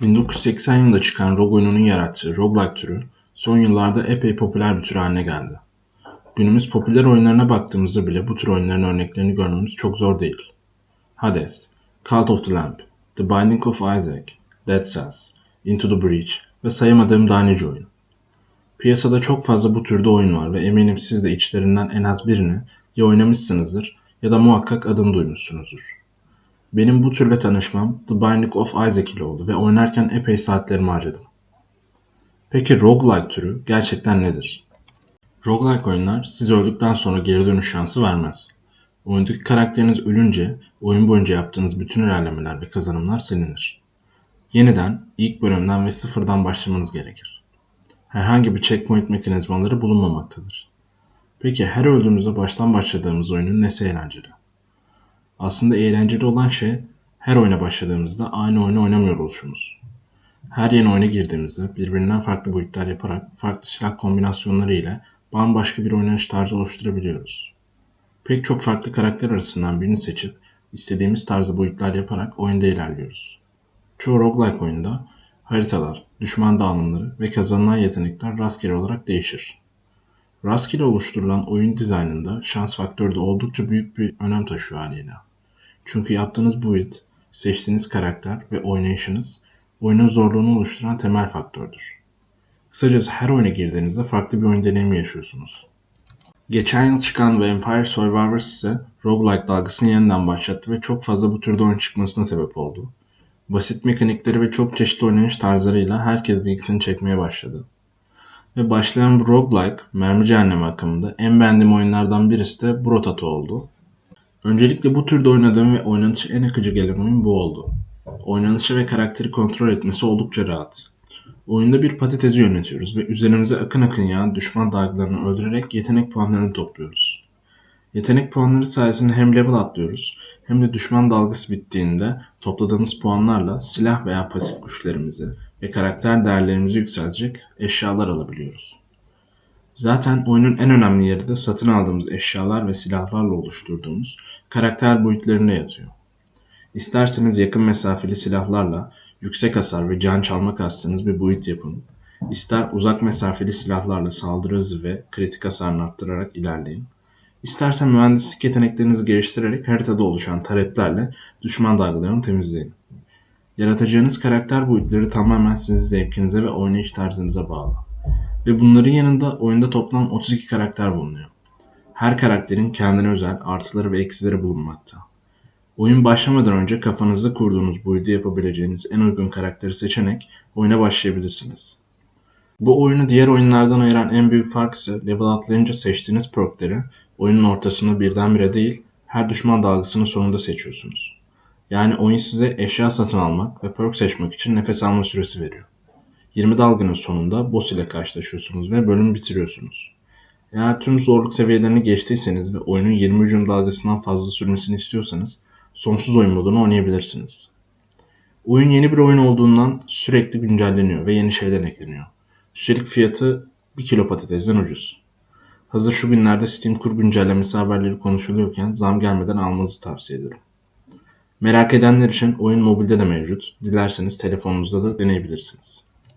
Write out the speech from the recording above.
1980 yılında çıkan Rogue oyununun yarattığı roguelike türü son yıllarda epey popüler bir tür haline geldi. Günümüz popüler oyunlarına baktığımızda bile bu tür oyunların örneklerini görmemiz çok zor değil. Hades, Cult of the Lamb, The Binding of Isaac, Dead Cells, Into the Breach ve sayamadığım daha nice oyun. Piyasada çok fazla bu türde oyun var ve eminim siz de içlerinden en az birini ya oynamışsınızdır ya da muhakkak adını duymuşsunuzdur. Benim bu türle tanışmam The Binding of Isaac ile oldu ve oynarken epey saatlerimi harcadım. Peki roguelike türü gerçekten nedir? Roguelike oyunlar siz öldükten sonra geri dönüş şansı vermez. Oyundaki karakteriniz ölünce oyun boyunca yaptığınız bütün ilerlemeler ve kazanımlar silinir. Yeniden, ilk bölümden ve sıfırdan başlamanız gerekir. Herhangi bir checkpoint mekanizmaları bulunmamaktadır. Peki her öldüğümüzde baştan başladığımız oyunun nesi eğlenceli? Aslında eğlenceli olan şey her oyuna başladığımızda aynı oyunu oynamıyor oluşumuz. Her yeni oyuna girdiğimizde birbirinden farklı boyutlar yaparak farklı silah kombinasyonları ile bambaşka bir oynanış tarzı oluşturabiliyoruz. Pek çok farklı karakter arasından birini seçip istediğimiz tarzda boyutlar yaparak oyunda ilerliyoruz. Çoğu roguelike oyunda haritalar, düşman dağılımları ve kazanılan yetenekler rastgele olarak değişir. Rastgele oluşturulan oyun dizaynında şans faktörü de oldukça büyük bir önem taşıyor haliyle. Çünkü yaptığınız build, seçtiğiniz karakter ve oynayışınız oyunun zorluğunu oluşturan temel faktördür. Kısacası her oyuna girdiğinizde farklı bir oyun deneyimi yaşıyorsunuz. Geçen yıl çıkan Vampire Survivors ise roguelike dalgasını yeniden başlattı ve çok fazla bu türde oyun çıkmasına sebep oldu. Basit mekanikleri ve çok çeşitli oynanış tarzlarıyla herkes ilgisini çekmeye başladı. Ve başlayan bu roguelike, mermi cehennemi akımında en beğendiğim oyunlardan birisi de Brotato oldu. Öncelikle bu türde oynadığım ve oynanışı en akıcı gelen oyun bu oldu. Oynanışı ve karakteri kontrol etmesi oldukça rahat. Oyunda bir patatesi yönetiyoruz ve üzerimize akın akın yağan düşman dalgalarını öldürerek yetenek puanlarını topluyoruz. Yetenek puanları sayesinde hem level atlıyoruz hem de düşman dalgası bittiğinde topladığımız puanlarla silah veya pasif güçlerimizi ve karakter değerlerimizi yükseltecek eşyalar alabiliyoruz. Zaten oyunun en önemli yeri de satın aldığımız eşyalar ve silahlarla oluşturduğumuz karakter boyutlarında yatıyor. İsterseniz yakın mesafeli silahlarla yüksek hasar ve can çalma kastınız bir boyut yapın. İster uzak mesafeli silahlarla saldırı hızı ve kritik hasarını arttırarak ilerleyin. İstersen mühendislik yeteneklerinizi geliştirerek haritada oluşan taretlerle düşman dalgalarını temizleyin. Yaratacağınız karakter boyutları tamamen sizin zevkinize ve oynayış tarzınıza bağlı. Ve bunların yanında oyunda toplam 32 karakter bulunuyor. Her karakterin kendine özel artıları ve eksileri bulunmakta. Oyun başlamadan önce kafanızda kurduğunuz build'i yapabileceğiniz en uygun karakteri seçerek oyuna başlayabilirsiniz. Bu oyunu diğer oyunlardan ayıran en büyük fark ise level atlayınca seçtiğiniz perkleri oyunun ortasında birdenbire değil her düşman dalgasının sonunda seçiyorsunuz. Yani oyun size eşya satın almak ve perk seçmek için nefes alma süresi veriyor. 20 dalganın sonunda boss ile karşılaşıyorsunuz ve bölümü bitiriyorsunuz. Eğer tüm zorluk seviyelerini geçtiyseniz ve oyunun 20 hücum dalgasından fazla sürmesini istiyorsanız sonsuz oyun modunu oynayabilirsiniz. Oyun yeni bir oyun olduğundan sürekli güncelleniyor ve yeni şeyler ekleniyor. Üstelik fiyatı 1 kilo patatesten ucuz. Hazır şu günlerde Steam kur güncellemesi haberleri konuşuluyorken zam gelmeden almanızı tavsiye ederim. Merak edenler için oyun mobilde de mevcut. Dilerseniz telefonunuzda da deneyebilirsiniz.